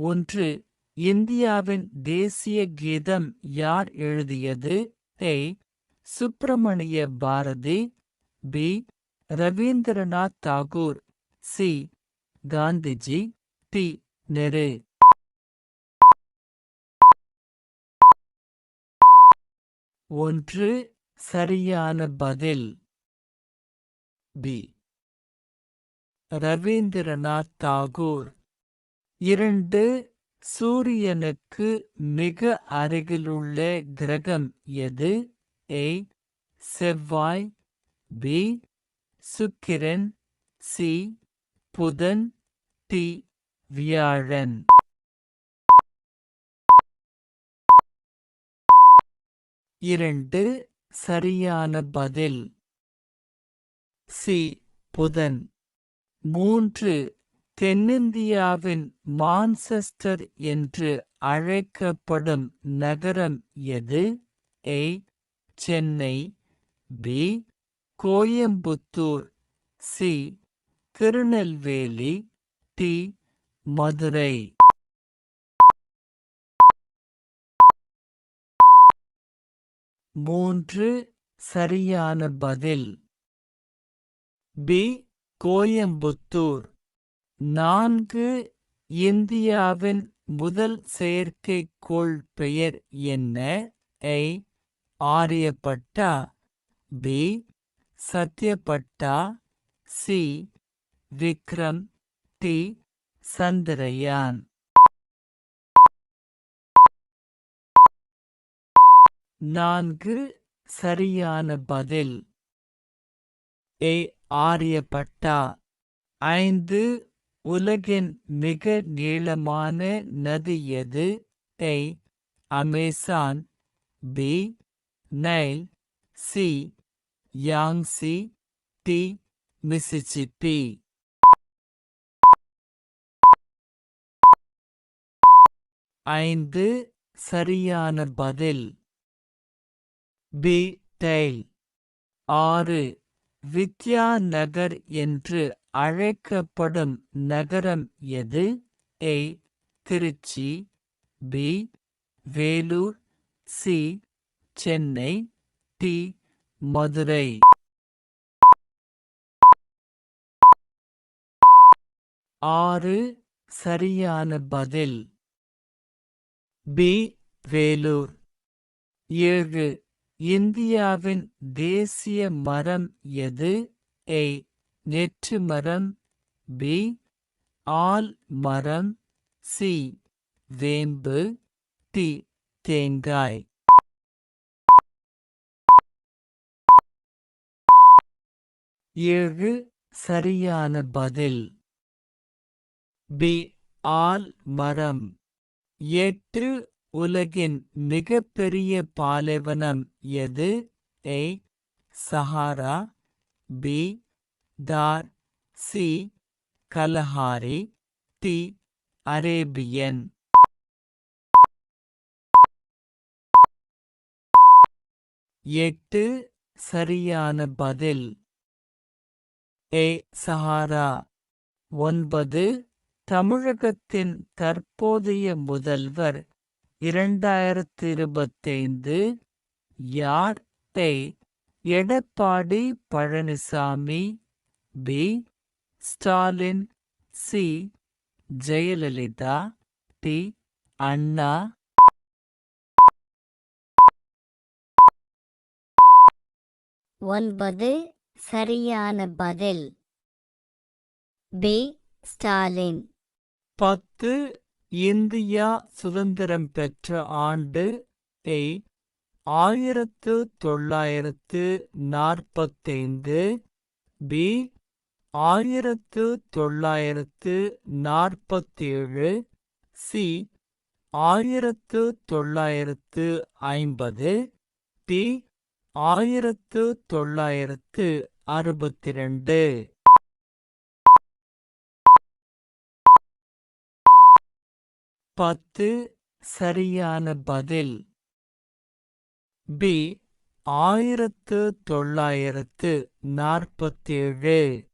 ஒன்று இந்தியாவின் தேசிய கீதம் யார் எழுதியது? A Subramania Bharathi. B Rabindranath Tagore. C Gandhiji. D Nehru. ஒன்று சரியான பதில். பி ரவீந்திரநாத் தாகூர். இரண்டு சூரியனுக்கு மிக அருகிலுள்ள கிரகம் எது? ஏ செவ்வாய். பி சுக்கிரன். சி புதன். டி வியாழன். இரண்டு சரியான பதில். சி புதன். மூன்று தென்னிந்தியாவின் மான்செஸ்டர் என்று அழைக்கப்படும் நகரம் எது? A. Chennai B. Coimbatore C. Tirunelveli D. Madurai. மூன்று சரியான பதில். பி. கோயம்புத்தூர். நான்கு இந்தியாவின் முதல் செயற்கைக்கோள் பெயர் என்ன? A Aryabhata. B Satyabhata. C Vikram. D Chandrayaan. நான்கு சரியான பதில். ஏ ஆரியப்பட்டா. ஐந்து உலகின் மிக நீளமான நதி எது? A Amazon. B Nile. C Yangtze D Mississippi. ஐந்து சரியான பதில். B Nile. ஆறு வித்யா நகர் என்று அழைக்கப்படும் நகரம் எது? A Trichy B Vellore C Chennai D Madurai. ஆறு சரியான பதில். பி வேலூர். ஏழு இந்தியாவின் தேசிய மரம் எது? ஏ நெற்று மரம் பி ஆல் மரம் சி வேம்பு டி தேங்காய். ஏழு சரியான பதில். பி ஆல் மரம். எட்டு உலகின் மிகப்பெரிய பாலைவனம் எது? A Sahara. B Thar C Kalahari D Arabian எட்டு சரியான பதில். ஏ சஹாரா. ஒன்பது தமிழகத்தின் தற்போதைய முதல்வர். இரண்டாயிரத்தி இருபத்தைந்து யார்? தே Edappadi Palaniswami. B Stalin C Jayalalithaa D Anna ஒன்பது சரியான பதில். பி ஸ்டாலின் பத்து இந்தியா சுதந்திரம் பெற்ற ஆண்டு ஆயிரத்து தொள்ளாயிரத்து நாற்பத்தைந்து. பி ஆயிரத்து தொள்ளாயிரத்து நாற்பத்தேழு சி. ஆயிரத்து தொள்ளாயிரத்து ஐம்பது டி ஆயிரத்து தொள்ளாயிரத்து அறுபத்தி ரெண்டு பத்து. சரியான பதில். பி. ஆயிரத்து தொள்ளாயிரத்து நாற்பத்தேழு.